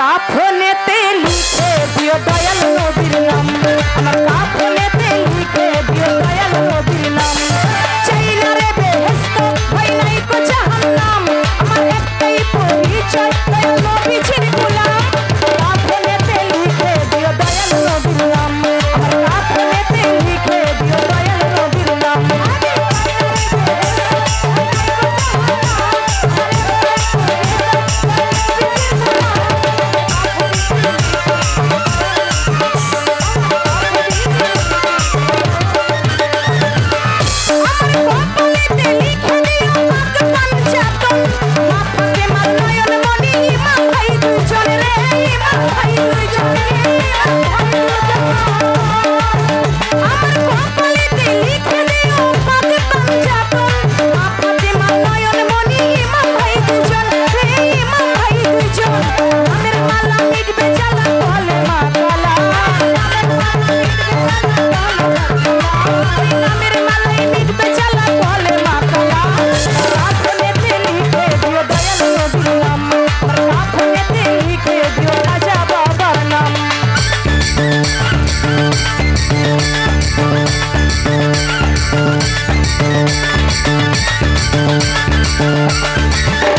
কাফনেতে লিখে দিও দয়াল নবীর নাম। আমার কাফনেতে লিখে দিও দয়াল নবীর নাম। চাইনা রে বেহেশত ভাই নাই কো জাহান্নাম। আমার একটাই পরিচয় তাই নবীজির Thank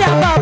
Jabba